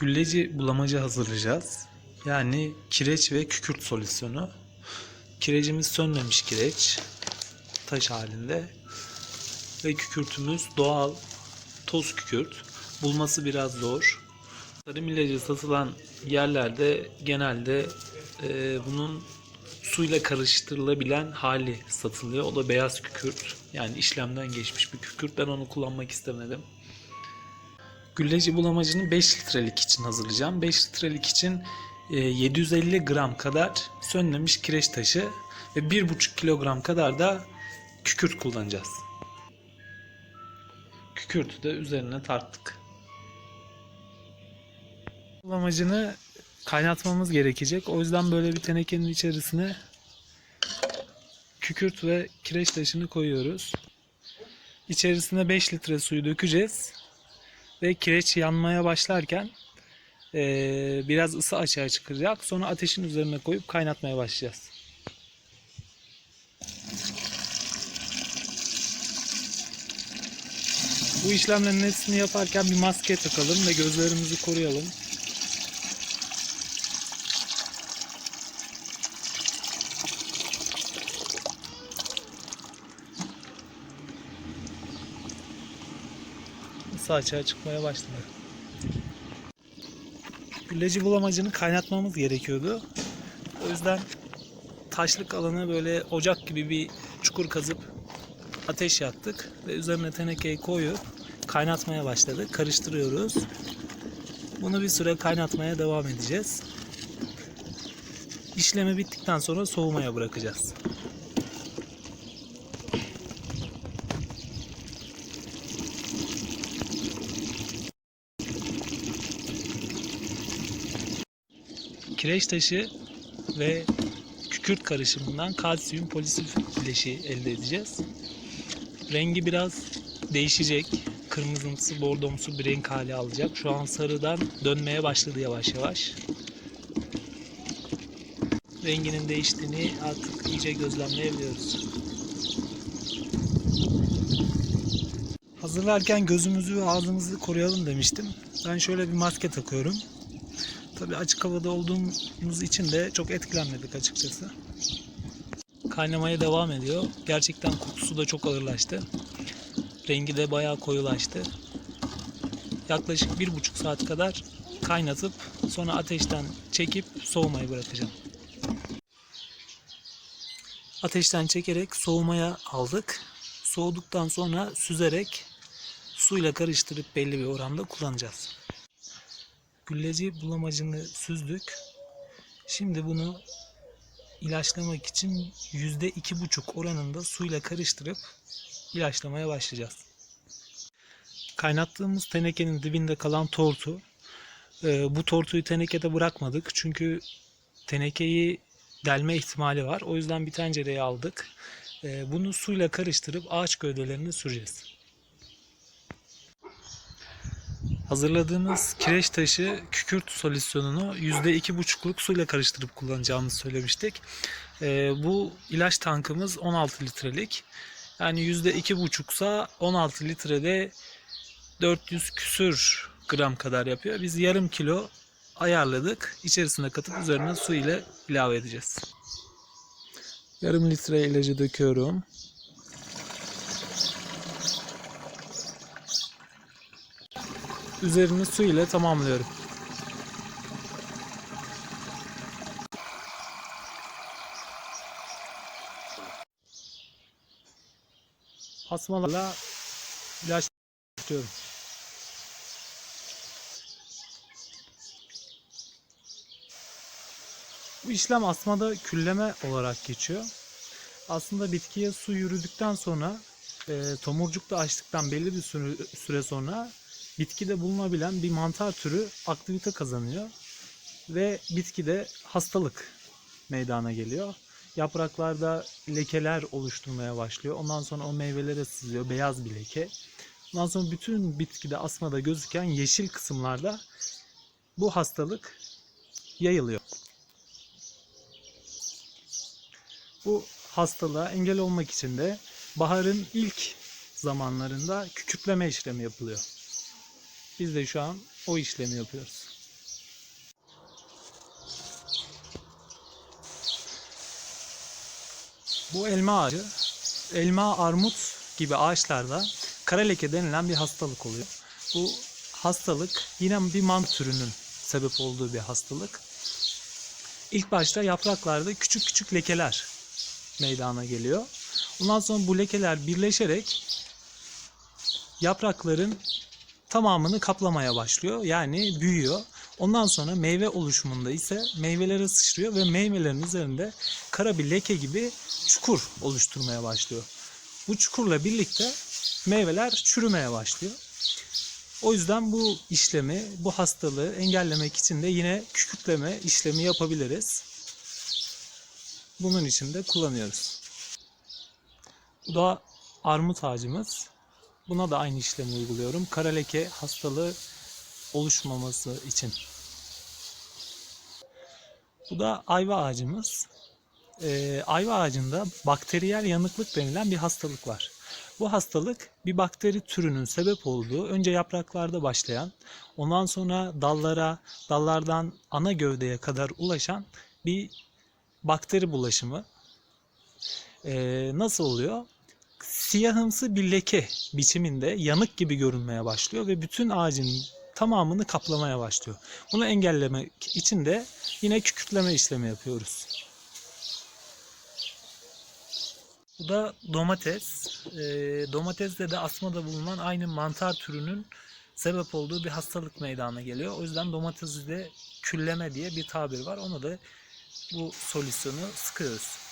gülleci bulamacı hazırlayacağız. Yani kireç ve kükürt solüsyonu. Kirecimiz sönmemiş kireç. Taş halinde. Ve kükürtümüz doğal toz kükürt. Bulması biraz zor. Tarım ilacı satılan yerlerde genelde e, bunun suyla karıştırılabilen hali satılıyor. O da beyaz kükürt. Yani işlemden geçmiş bir kükürt. Ben onu kullanmak istemedim. Gülleci bulamacını 5 litrelik için hazırlayacağım. 5 litrelik için e, 750 gram kadar sönmemiş kireç taşı ve 1,5 kilogram kadar da kükürt kullanacağız. Kükürtü de üzerine tarttık. Bulamacını kaynatmamız gerekecek. O yüzden böyle bir tenekenin içerisine kükürt ve kireç taşını koyuyoruz. İçerisine 5 litre suyu dökeceğiz ve kireç yanmaya başlarken eee, biraz ısı açığa çıkacak. Sonra ateşin üzerine koyup kaynatmaya başlayacağız. Bu işlemlerin hepsini yaparken bir maske takalım ve gözlerimizi koruyalım. Isı açığa çıkmaya başladı. Gülleci bulamacını kaynatmamız gerekiyordu. O yüzden taşlık alanı böyle ocak gibi bir çukur kazıp ateş yaktık ve üzerine tenekeyi koyup kaynatmaya başladık. Karıştırıyoruz. Bunu bir süre kaynatmaya devam edeceğiz. İşlemi bittikten sonra soğumaya bırakacağız. Kireç taşı ve kükürt karışımından kalsiyum polisülfit bileşiği elde edeceğiz. Rengi biraz değişecek. Kırmızımsı, bordomsu bir renk hali alacak. Şu an sarıdan dönmeye başladı yavaş yavaş. Renginin değiştiğini artık iyice gözlemleyebiliyoruz. Hazırlarken gözümüzü ve ağzımızı koruyalım demiştim. Ben şöyle bir maske takıyorum. Tabii açık havada olduğumuz için de çok etkilenmedik açıkçası. Kaynamaya devam ediyor. Gerçekten kokusu da çok ağırlaştı. Rengi de bayağı koyulaştı. Yaklaşık bir buçuk saat kadar kaynatıp sonra ateşten çekip soğumayı bırakacağım. Ateşten çekerek soğumaya aldık. Soğuduktan sonra süzerek suyla karıştırıp belli bir oranda kullanacağız. Gülleci bulamacını süzdük. Şimdi bunu ilaçlamak için %2,5 oranında suyla karıştırıp ilaçlamaya başlayacağız. Kaynattığımız tenekenin dibinde kalan tortu. e, bu tortuyu tenekede bırakmadık. Çünkü tenekeyi delme ihtimali var. O yüzden bir tencereye aldık. E, bunu suyla karıştırıp ağaç gövdelerine süreceğiz. Hazırladığımız kireç taşı kükürt solüsyonunu %2,5'luk suyla karıştırıp kullanacağımızı söylemiştik. Ee, bu ilaç tankımız 16 litrelik. Yani %2,5 sa 16 litrede 400 küsür gram kadar yapıyor. Biz yarım kilo ayarladık. İçerisine katıp üzerine su ile ilave edeceğiz. Yarım litre ilacı döküyorum. Üzerini su ile tamamlıyorum. Asmalarla ilaç tutuyorum. Bu işlem asmada külleme olarak geçiyor. Aslında bitkiye su yürüdükten sonra e, tomurcukta açtıktan belli bir süre sonra bitkide bulunabilen bir mantar türü aktivite kazanıyor ve bitkide hastalık meydana geliyor. Yapraklarda lekeler oluşturmaya başlıyor. Ondan sonra o meyvelere sızıyor beyaz bir leke. Ondan sonra bütün bitkide asmada gözüken yeşil kısımlarda bu hastalık yayılıyor. Bu hastalığa engel olmak için de baharın ilk zamanlarında kükürtleme işlemi yapılıyor. Biz de şu an o işlemi yapıyoruz. Bu elma ağacı, elma, armut gibi ağaçlarda kara leke denilen bir hastalık oluyor. Bu hastalık yine bir mant türünün sebep olduğu bir hastalık. İlk başta yapraklarda küçük küçük lekeler meydana geliyor. Ondan sonra bu lekeler birleşerek yaprakların tamamını kaplamaya başlıyor. Yani büyüyor. Ondan sonra meyve oluşumunda ise meyvelere sıçrıyor ve meyvelerin üzerinde kara bir leke gibi çukur oluşturmaya başlıyor. Bu çukurla birlikte meyveler çürümeye başlıyor. O yüzden bu işlemi, bu hastalığı engellemek için de yine kükürtleme işlemi yapabiliriz. Bunun için de kullanıyoruz. Bu da armut ağacımız. Buna da aynı işlemi uyguluyorum. Kara leke hastalığı oluşmaması için. Bu da ayva ağacımız. Ee, ayva ağacında bakteriyel yanıklık denilen bir hastalık var. Bu hastalık bir bakteri türünün sebep olduğu önce yapraklarda başlayan, ondan sonra dallara, dallardan ana gövdeye kadar ulaşan bir bakteri bulaşımı. Ee, nasıl oluyor? Siyahımsı bir leke biçiminde yanık gibi görünmeye başlıyor ve bütün ağacın tamamını kaplamaya başlıyor. Bunu engellemek için de yine kükürtleme işlemi yapıyoruz. Bu da domates. E, domatesde de asmada bulunan aynı mantar türünün sebep olduğu bir hastalık meydana geliyor. O yüzden domatesi de külleme diye bir tabir var. Ona da bu solüsyonu sıkıyoruz.